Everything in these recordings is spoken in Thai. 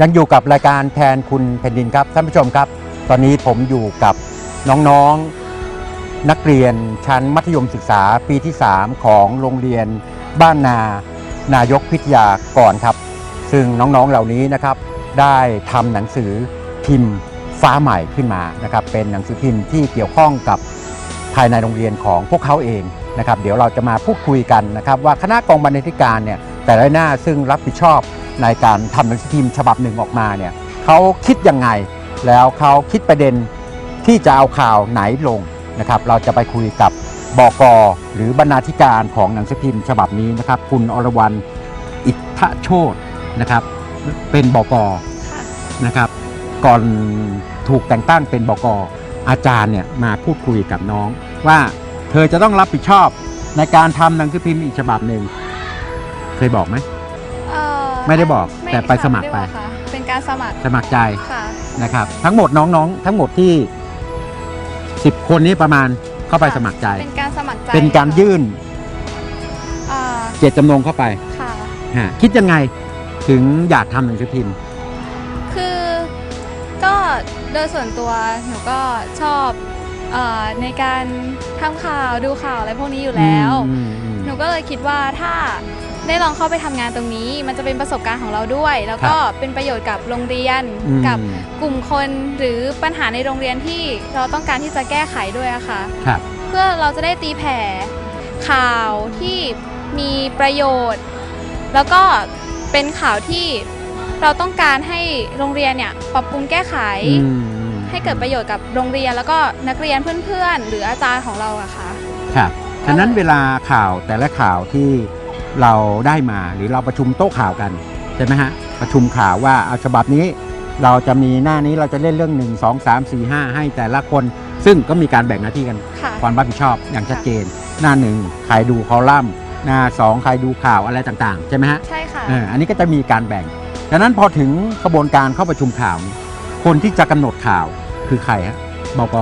ยังอยู่กับรายการแทนคุณแผ่นดินครับท่านผู้ชมครับ ตอนนี้ผมอยู่กับน้องๆนักเรียนชั้นมัธยมศึกษาปีที่ 3 ของโรงเรียนบ้านนานายกพิทยากรครับ ซึ่งน้องๆเหล่านี้นะครับ ได้ทำหนังสือพิมพ์ฟ้าใหม่ขึ้นมานะครับ เป็นหนังสือพิมพ์ที่เกี่ยวข้องกับภายในโรงเรียนของพวกเขาเองนะครับ เดี๋ยวเราจะมาพูดคุยกันนะครับ ว่าคณะกองบรรณาธิการเนี่ย แต่ละหน้าซึ่งรับผิดชอบในการทำหนังสือพิมพ์ฉบับหนึ่งออกมาเนี่ยเขาคิดยังไง แล้วเขาคิดประเด็นที่จะเอาข่าวไหนลงนะครับ เราจะไปคุยกับบกหรือบรรณาธิการของหนังสือพิมพ์ฉบับนี้นะครับ คุณอรวรรณอิทธโชตนะครับ เป็นบกค่ะนะครับ ก่อนถูกแต่งตั้งเป็นบกอาจารย์เนี่ยมาพูดคุยกับน้อง ว่าเธอจะต้องรับผิดชอบในการทำหนังสือพิมพ์อีกฉบับหนึ่ง ยบอกไหม เอ่อไม่ได้บอกม่แต่ไปสมัครไป ด้บอกค่ะเป็นการสมัครสมัครใจค่ะนะครับ ทั้งหมดน้องๆ ทั้งหมดที่ 10 คนนี้ประมาณเข้าไปค่ะสมัครใจ เป็นการสมัครใจเป็นการค่ะยื่นอ่าเจตจำนงเข้าไปค่ะ ฮะคิดยังไงถึงอยากทำหนังสือพิมพ์ คือก็โดยส่วนตัวหนูก็ชอบเอ่อในการทำข่าวดูข่าวอะไรพวกนี้อยู่แล้ว อืมอืมหนูก็เลยคิดว่าถ้า ได้ลองเข้าไปทำงานตรงนี้ มันจะเป็นประสบการณ์ของเราด้วย แล้วก็เป็นประโยชน์กับโรงเรียนอืม กับกลุ่มคนหรือปัญหาในโรงเรียนที่เราต้องการที่จะแก้ไขด้วยอะค่ะ ครับ เพื่อเราจะได้ตีแผ่ข่าวที่มีประโยชน์ แล้วก็เป็นข่าวที่เราต้องการให้โรงเรียนเนี่ยปรับปรุงแก้ไข อืมอืมให้เกิดประโยชน์กับโรงเรียนแล้วก็นักเรียนเพื่อนๆ หรืออาจารย์ของเราอะค่ะ ครับฉะนั้นเวลาข่าวแต่ละข่าวที่ เราได้มาหรือเราประชุมโต๊ะข่าวกันใช่ไหมฮะประชุมข่าวว่าเอาฉบับนี้ เราจะมีหน้านี้เราจะเล่นเรื่อง 1 2 3 4 5 ให้แต่ละคน ซึ่งก็มีการแบ่งหน้าที่กันค่ะความรับผิดชอบอย่างชัดเจน หน้าหนึ่งใครดูคอลัมน์หน้าสองใครดูข่าวอะไรต่างๆ ใช่ไหมฮะ ใช่ค่ะ เอออันนี้ก็จะมีการแบ่ง ดังนั้นพอถึงกระบวนการเข้าประชุมข่าวนี้คนที่จะกำหนดข่าวคือใครฮะบก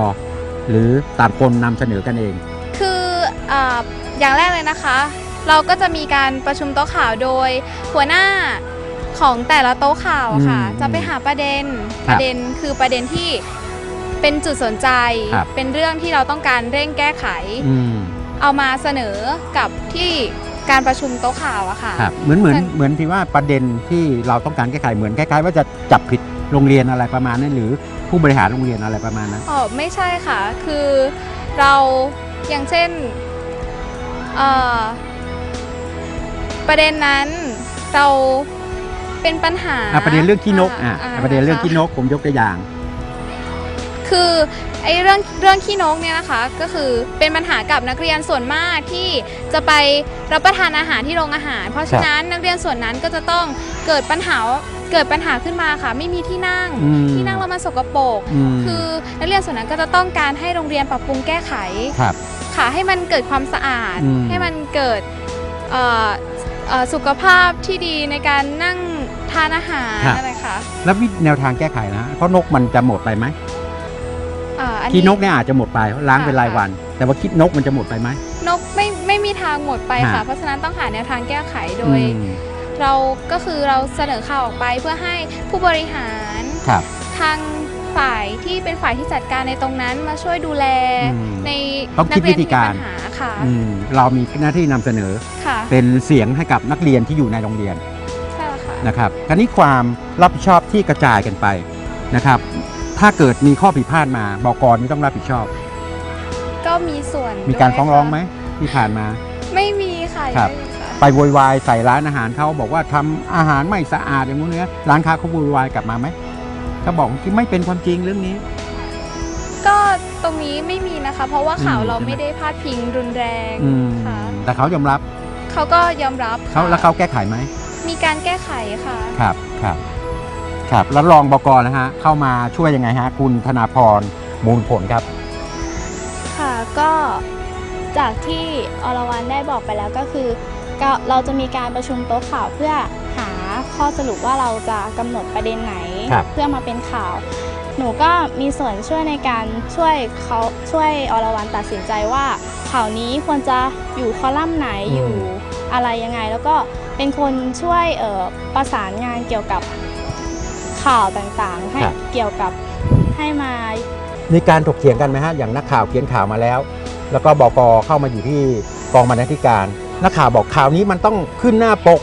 หรือต่างคนนำเสนอกันเอง คืออาอย่างแรกเลยนะคะ เราก็จะมีการประชุมโต๊ะข่าวโดยหัวหน้าของแต่ละโต๊ะข่าวอะค่ะ อืมจะไปหาประเด็นคปรับระเด็นคือประเด็นที่เป็นจุดสนใจ ครับ เป็นเรื่องที่เราต้องการเร่งแก้ไข อืมเอามาเสนอกับที่การประชุมโต๊ะข่าวอะค่ะ ครับเหมือนเหมือนมันเหมือนที่ว่าประเด็นที่เราต้องการแก้ไขเหมือนคล้ายๆว่าจะจับผิดโรงเรียนอะไรประมาณนั้นหรือผู้บริหารโรงเรียนอะไรประมาณนั้น อ๋อไม่ใช่ค่ะ คือเราอย่างเช่นเอ่อ ประเด็นนั้นเราเป็นปัญหาอะประเด็นเรื่องขี้นกอะาประเด็นเรื่องขี้ะคะนกผมยกตัวอย่าง คือไอ้เรื่องเรื่องขี้นกเนี่ยนะคะ ก็คือเป็นปัญหากับนักเรียนส่วนมากที่จะไปรับประทานอาหารที่โรงอาหาร เพราะฉะนั้นนักเรียนส่วนนั้นก็จะต้องเกิดปัญหาเกิดปัญหาขึ้นมาค่ะ ไม่มีที่นั่งอืมที่นั่งแล้วมันสกปรกมคือนักเรียนส่วนนั้นก็จะต้องการให้โรงเรียนปรับปรุงแก้ไขครับค่ะให้มันเกิดความสะอาดอืมให้มันเกิด เอ่อเอ่อสุขภาพที่ดีในการนั่งทานอาหารอะไรค่ะแล้ววิธีแนวทางแก้ไขนะเพราะนกมันจะหมดไปไหมอ่าอั ขี้นกเนี่ยอาจจะหมดไปเพราะล้างเป็นรายวัน แต่ว่าขี้นกมันจะหมดไปไหม นกไม่ไม่มีทางหมดไปค่ะ ฮะ เพราะฉะนั้นต้องหาแนวทางแก้ไขโดย อืมเราก็คือเราเสนอข่าวออกไปเพื่อให้ผู้บริหารครับ ทางฝ่ายที่เป็นฝ่ายที่จัดการในตรงนั้นมาช่วยดูแลอืมในต้องนัคิดเรียนวิธีที่มีการปัญหาค่ะ อืมเรามีหน้าที่นำเสนอค่ะ เป็นเสียงให้กับนักเรียนที่อยู่ในโรงเรียนใช่แล้วค่ะนะครับคราวนี้ความรับผิดชอบที่กระจายกันไปนะครับ ถ้าเกิดมีข้อผิดพลาดมาบกนี่ต้องรับผิดชอบ ก็มีส่วนมีการด้วยฟ้องร้องไหมค่ะที่ผ่านมา ไม่มีค่ะครับไม่มีค่ะไปโวยวายใส่ร้านอาหารเขาบอกว่าทำอาหารไม่สะอาดอย่างนู้นเนี้ยร้านค้าเขาโวยวายกลับมาไหมเขาบอกที่ไม่เป็นความจริงเรื่องนี้ ก็ตรงนี้ไม่มีนะคะ เพราะว่าข่าวอืมเราใช่ไหมไม่ได้พาดพิงรุนแรงอืมค่ะแต่เขายอมรับ เขาก็ยอมรับเขาค่ะแล้วเขาแก้ไขไหมมีการแก้ไขค่ะ ครับครับครับแล้วรองบกนะฮะเข้ามาช่วยยังไงฮะคุณธนาพรมูลผลครับค่ะก็จากที่อรวรรณได้บอกไปแล้วก็คือก็เราจะมีการประชุมโต๊ะข่าวเพื่อหาข้อสรุปว่าเราจะกำหนดประเด็นไหนครับเพื่อมาเป็นข่าว หนูก็มีส่วนช่วยในการช่วยเขาช่วยอรวรรณตัดสินใจว่าข่าวนี้ควรจะอยู่คอลัมน์ไหนอืมอยู่อะไรยังไง แล้วก็เป็นคนช่วยเอ่อประสานงานเกี่ยวกับข่าวต่างๆ ให้ครับเกี่ยวกับให้มามีการถกเถียงกันไหมฮะอย่างนักข่าวเขียนข่าวมาแล้ว แล้วก็บกเข้ามาอยู่ที่กองบรรณาธิการ นักข่าวบอกข่าวนี้มันต้องขึ้นหน้าปก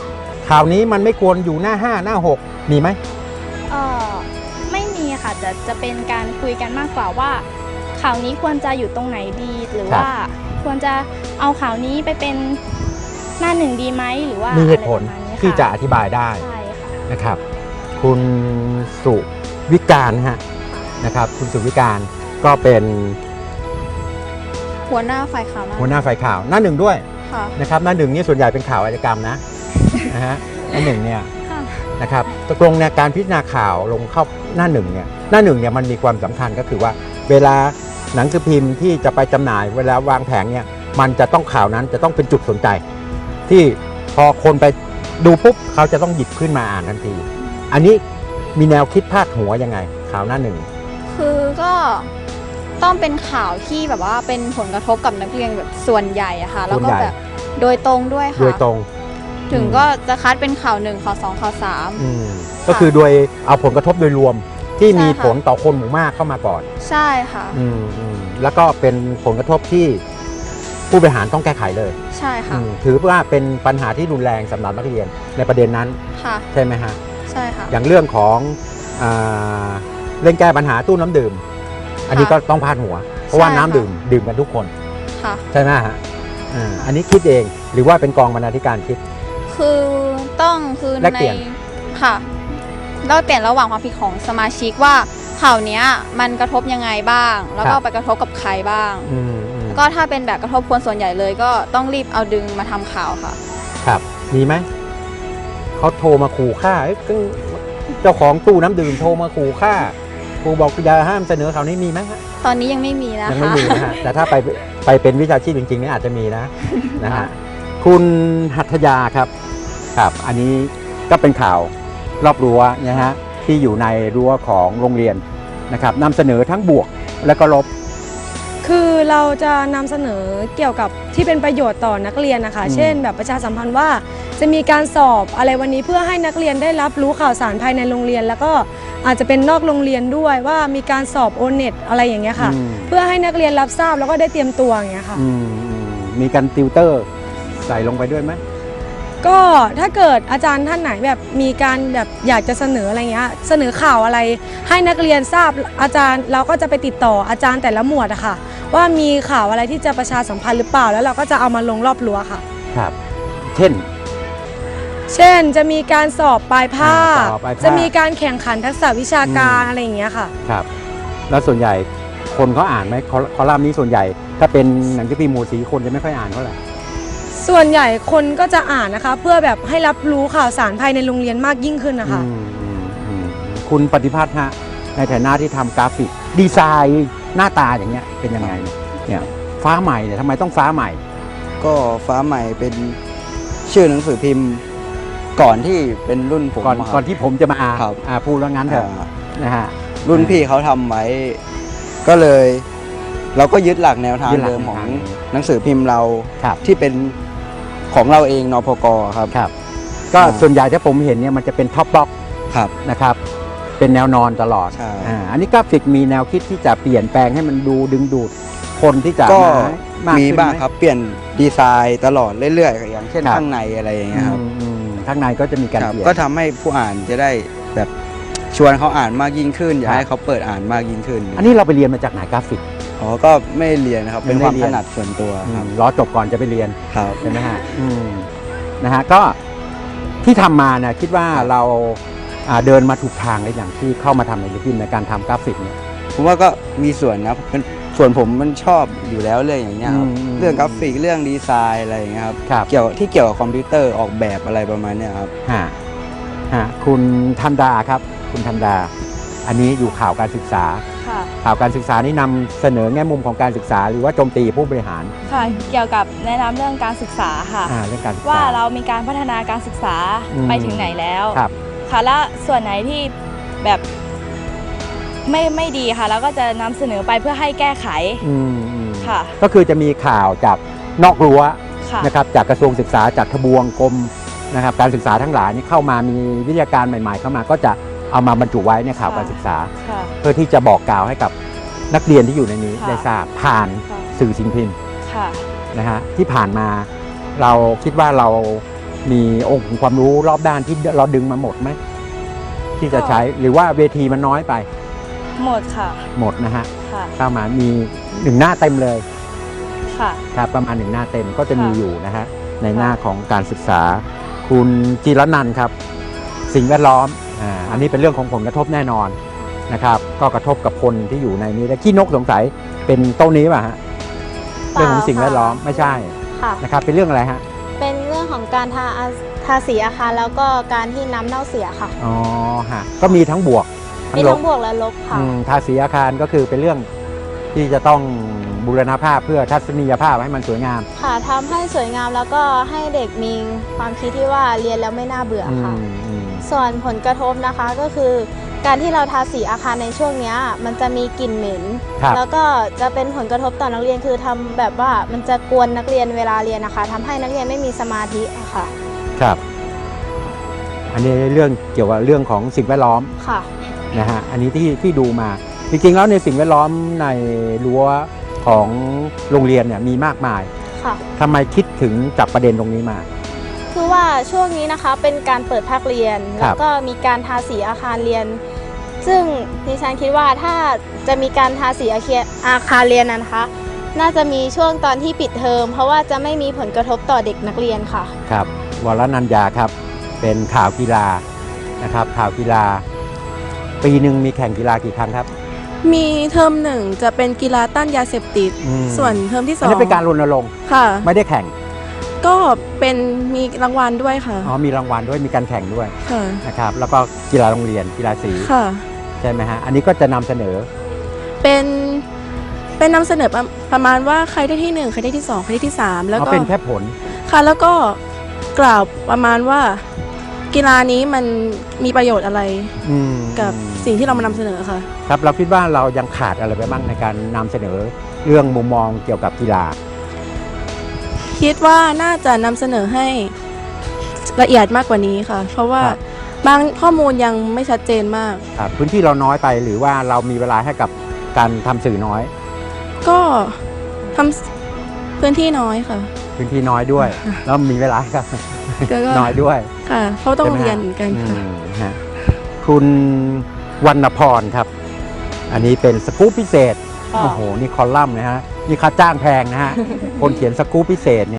ข่าวนี้มันไม่ควรอยู่หน้า5หน้า6มีไหมเออไม่ มีค่ะจะจะเป็นการคุยกันมากกว่าว่าข่าวนี้ควรจะอยู่ตรงไหนดี หรือครับว่าควรจะเอาข่าวนี้ไปเป็นหน้าหนึ่งดีไหมหรือว่ามีเหตุผลอะไรประมาณนี้ค่ที่จะอธิบายได้ใช่ค่ะนะครับ คุณสุวิการฮะนะครับ คุณสุวิการก็เป็นหัวหน้าฝ่ายข่าวหน้าหัวหน้าฝ่ายข่าวหน้าหนึ่งด้วยค่ะนะครับหน้าหนึ่งนี่ส่วนใหญ่เป็นข่าวอาชญากรรมนะนะฮะหน้าหนึ่งเนี่ยค่ะนะครับตกลงในยการพิจารณาข่าวลงเข้าหน้าหนึ่งเนี่ย หน้าหนึ่งเนี่ยมันมีความสำคัญก็คือว่า เวลาหนังสือพิมพ์ที่จะไปจำหน่าย เวลาวางแผงเนี่ยมันจะต้องข่าวนั้นจะต้องเป็นจุดสนใจ ที่พอคนไปดูปุ๊บเขาจะต้องหยิบขึ้นมาอ่านทันที อันนี้มีแนวคิดพาดหัวยังไง ข่าวหน้าหนึ่งคือก็ต้องเป็นข่าวที่แบบว่าเป็นผลกระทบกับนักเรียนแบบส่วนใหญ่อะค่ะ แล้วก็แบบโดยตรงด้วยโดยค่ะตรง ถึงก็จะคัดเป็นข่าวหนึ่งข่าวสองข่าวสามอืมก็คือโดยเอาผลกระทบโดยรวม ที่มีใช่ค่ะผลต่อคนหมู่มากเข้ามาก่อนใช่ค่ะ อืมอืมแล้วก็เป็นผลกระทบที่ผู้บริหารต้องแก้ไขเลยใช่ค่ะ อืมถือว่าเป็นปัญหาที่รุนแรงสำหรับนักเรียนในประเด็นนั้นค่ะ ใช่ไหมฮะ ใช่ค่ะ อย่างเรื่องของอาเรื่องแก้ปัญหาตู้น้ำดื่ม อันนี้ก็ต้องพาดหัว เพราะว่าใช่น้ำค่ะ ดื่มดื่มกันทุกคน ค่ะ ใช่ไหมฮะอ่าอันนี้คิดเองหรือว่าเป็นกองบรรณาธิการคิด คือต้องคือแลกในเปลี่ยน ค่ะ เราเปลี่ยนระหว่างความผิดของสมาชิกว่าข่าวเนี้ยมันกระทบยังไงบ้าง แล้วก็ไปกระทบกับใครบ้าง อืมอืมก็ถ้าเป็นแบบกระทบคนส่วนใหญ่เลยก็ต้องรีบเอาดึงมาทำข่าวค่ะ ครับมีไหมเขาโทรมาขู่ฆ่าเอ้ยก็เจ้าของตู้น้ำดื่มโทรมาขู่ฆ่าครูบอกอย่าห้ามเสนอข่าวนี้มีไหมฮะ ตอนนี้ยังไม่มีนะยังไม่คะมีนะฮะ แต่ถ้าไปไปเป็นวิชาชีพจริงๆเนี่ยอาจจะมีนะนะฮะคุณหัตถยาครับ ครับ อันนี้ก็เป็นข่าว รอบรั้วนะฮะที่อยู่ในรั้วของโรงเรียนนะครับนำเสนอทั้งบวกและก็ลบ คือเราจะนำเสนอเกี่ยวกับที่เป็นประโยชน์ต่อนักเรียนนะคะ อืม เช่น แบบประชาสัมพันธ์ว่า จะมีการสอบอะไรวันนี้เพื่อให้นักเรียนได้รับรู้ข่าวสารภายในโรงเรียน แล้วก็อาจจะเป็นนอกโรงเรียนด้วยว่ามีการสอบโอเน็ตอะไรอย่างเงี้ยค่ะ อืม เพื่อให้นักเรียนรับทราบแล้วก็ได้เตรียมตัวอย่างเงี้ยค่ะ อืมอืมมีการติวเตอร์ใส่ลงไปด้วยไหม ก็ถ้าเกิดอาจารย์ท่านไหนแบบมีการแบบอยากจะเสนออะไรเงี้ยเสนอข่าวอะไรให้นักเรียนทราบอาจารย์เราก็จะไปติดต่ออาจารย์แต่ละหมวดอะค่ะ ว่ามีข่าวอะไรที่จะประชาสัมพันธ์หรือเปล่า แล้วเราก็จะเอามาลงรอบรั้วค่ะ ครับ เช่น เช่นจะมีการสอบปลายภาคสอบปลายภาค จะมีการแข่งขันทักษะวิชาการอืมอะไรอย่างเงี้ยค่ะ ครับ แล้วส่วนใหญ่คนเขาอ่านไหมคอคอลัมน์นี้ส่วนใหญ่ ถ้าเป็นหนังสือพิมพ์หมูสีคนจะไม่ค่อยอ่านเท่าไหร่ ส่วนใหญ่คนก็จะอ่านนะคะ เพื่อแบบให้รับรู้ข่าวสารภายในโรงเรียนมากยิ่งขึ้นนะคะ อืมอืมอืมคุณปฏิพัฒน์ฮะในฐานะที่ทำกราฟิก ดีไซน์หน้าตาอย่างเงี้ยเป็นยังไงเนี่ยเนี่ยฟ้าใหม่เนี่ยทำไมต้องฟ้าใหม่ ก็ฟ้าใหม่เป็นชื่อหนังสือพิมพ์ ก่อนที่เป็นรุ่นผมก่อนครับก่อนที่ผมจะมาครับ อ่าพูดว่างั้นเถอะอ่านะฮะ รุ่นพี่เขาทำไว้ ก็เลย เราก็ยึดหลักแนวทางยึดหลักเดิมของแนวทางหนังสือพิมพ์เราครับ ที่เป็น ของเราเองนพกครับ ครับ ก็อ่า ส่วนใหญ่ที่ผมเห็นเนี่ยมันจะเป็นท็อปบล็อกครับ นะครับ เป็นแนวนอนตลอดใช่อ่าอันนี้กราฟิกมีแนวคิดที่จะเปลี่ยนแปลงให้มันดูดึงดูดคนที่จะก็มามีขึ้นบ้างไหครับเปลี่ยนดีไซน์ตลอดเรื่อยๆอย่างเช่นครับข้างในอะไรอย่างเงี้ยครับอืมอืมข้างในก็จะมีการครับ เปลี่ยน ก็ทำให้ผู้อ่านจะได้แบบชวนเขาอ่านมากยิ่งขึ้น อยากครับ ให้เขาเปิดอ่านมากยิ่งขึ้น อันนี้เราไปเรียนมาจากไหนกราฟิก อ๋อก็ไม่เรียนนะครับ เป็นไม่ความเรีถยนนัดส่วนตัวครับรอจบก่อนจะไปเรียนครับใช่ไหมฮะอืมนะฮะก็ที่ทำมาเนี่ยคิดว่าครับเราอ่าเดินมาถูกทางในอย่างที่เข้ามาทำในลิปินในการทำกราฟิกเนี่ยผมว่าก็มีส่วนนะเป็นส่วนผมมันชอบอยู่แล้วเรื่องอย่างเงี้ยครับอืมเรื่องกราฟิกเรื่องดีไซน์อะไรอย่างเงี้ยครับครับเกี่ยวที่เกี่ยวกับคอมพิวเตอร์ออกแบบอะไรประมาณเนี้ยครับฮะฮะคุณธันดาครับ คุณธันดา อันนี้อยู่ข่าวการศึกษา ค่ะข่าวการศึกษานี่นำเสนอแง่มุมของการศึกษา หรือว่าโจมตีผู้บริหารค่ะเกี่ยวกับแนะนำเรื่องการศึกษาค่ะ อ่าเรื่องการศึกษา ว่าเรามีการพัฒนาการศึกษาอืม ไปถึงไหนแล้วครับ ค่ะและส่วนไหนที่แบบไม่ไม่ดีค่ะแล้วก็จะนำเสนอไปเพื่อให้แก้ไขอืมอืมค่ะก็คือจะมีข่าวจากนอกรั้วค่ะนะครับจากกระทรวงศึกษาจากทบวงกรมนะครับการศึกษาทั้งหลายนี่เข้ามามีวิทยาการใหม่ ๆ เข้ามาก็จะ เอามาบรรจุไว้ในข่าวค่ะการศึกษา ค่ะ เพื่อที่จะบอกกล่าวให้กับนักเรียนที่อยู่ในนี้ค่ะ ได้ทราบผ่านค่ะสื่อสิ่งพิมพ์ค่ะ นะฮะที่ผ่านมาเราคิดว่าเรามีองค์ความรู้รอบด้านที่เราดึงมาหมดไหมที่จะใช้หรือว่าเวทีมันน้อยไปหมดค่ะ หมดนะฮะค่ะ เข้ามามีหนึ่งหน้าเต็มเลยค่ะ ครับประมาณหนึ่งหน้าเต็มก็จะมีค่ะอยู่นะฮะในหน้าของการศึกษา คุณจิรนันท์ครับ สิ่งแวดล้อม อ่าอันนี้เป็นเรื่องของผลกระทบแน่นอนนะครับก็กระทบกับคนที่อยู่ในนี้และขี้นกสงสัยเป็นโต๊ะนี้ป่ะฮะเรื่องของสิ่งแวดล้อมไม่ใช่ค่ะนะครับเป็นเรื่องอะไรฮะเป็นเรื่องของการทาอาทาสีอาคารแล้วก็การที่น้ำเน่าเสียค่ะอ๋อฮะก็มีทั้งบวกมีลทั้บงบวกและลบค่ะอืมทาสีอาคารก็คือเป็นเรื่องที่จะต้องบูรณภาพเพื่อทัศนียภาพให้มันสวยงาม ค่ะทำให้สวยงามแล้วก็ให้เด็กมีความคิดที่ว่าเรียนแล้วไม่น่าเบื่ออืค่ะมอืม ส่วนผลกระทบนะคะก็คือการที่เราทาสีอาคารในช่วงเนี้ยมันจะมีกลิ่นเหม็น ครับแล้วก็จะเป็นผลกระทบต่อนักเรียนคือทำแบบว่ามันจะกวนนักเรียนเวลาเรียนนะคะทำให้นักเรียนไม่มีสมาธิอะค่ะครับ อันนี้เรื่องเกี่ยวกับเรื่องของสิ่งแวดล้อมค่ะ นะฮะอันนี้ที่ที่ดูมา จริงๆแล้วในสิ่งแวดล้อมในรั้วของโรงเรียนเนี่ยมีมากมายค่ะ ทำไมคิดถึงจับประเด็นตรงนี้มา คือว่าช่วงนี้นะคะเป็นการเปิดภาคเรียน ครัแล้บวก็มีการทาสีอาคารเรียน ซึ่งดิฉันคิดว่าถ้าจะมีการทาสีอาคารอาคารเรียนนะนะคะ น่าจะมีช่วงตอนที่ปิดเทอม เพราะว่าจะไม่มีผลกระทบต่อเด็กนักเรียนค่ะ ครับวรนัญญาครับเป็นข่าวกีฬานะครับ ข่าวกีฬา ปีหนึ่งมีแข่งกีฬากี่ครั้งครับมีเทอมหนึ่งจะเป็นกีฬาต้านยาเสพติด อืมส่วนเทอมที่สอัอนงนี้เป็นการรณรงค์ค่ะ ไม่ได้แข่ง ก็เป็นมีรางวัลด้วยค่ะอ๋อมีรางวัลด้วยมีการแข่งด้วยค่ะนะครับแล้วก็กีฬาโรงเรียนกีฬาสีค่ะ ใช่ไหมฮะอันนี้ก็จะนำเสนอเป็นเป็นนำเสนอประประมาณว่าใครได้ที่หนึ่งใครได้ที่สองใครได้ที่สามแล้วเอาก็เป็นแค่ผล ค่ะแล้วก็กล่าวประมาณว่า กีฬานี้มันมีประโยชน์อะไรอืมกับสิ่งที่เรามานำเสนอค่ะ ครับเราคิดว่าเรายังขาดอะไรไปบ้างในการนำเสนอเรื่องมุมมองเกี่ยวกับกีฬา คิดว่าน่าจะนำเสนอให้ละเอียดมากกว่านี้ค่ะ เพราะว่าครับ บางข้อมูลยังไม่ชัดเจนมากครับพื้นที่เราน้อยไปหรือว่าเรามีเวลาให้กับการทำสื่อน้อย ก็ทำพื้นที่น้อยค่ะ พื้นที่น้อยด้วย แล้วมีเวลาให้กับก็ก็น้อยด้วย ค่ะ เพราะต้องใช่ไหมฮะ เรียนเหมือนกันอืค่ะมฮะคุณวรรณพรครับ อันนี้เป็นสกู๊ปพิเศษ ค่ะ โอ้โห นี่คอลัมน์นะฮะ นี่ค่าจ้างแพงนะฮะ คนเขียนสกู๊ปพิเศษเนี่ย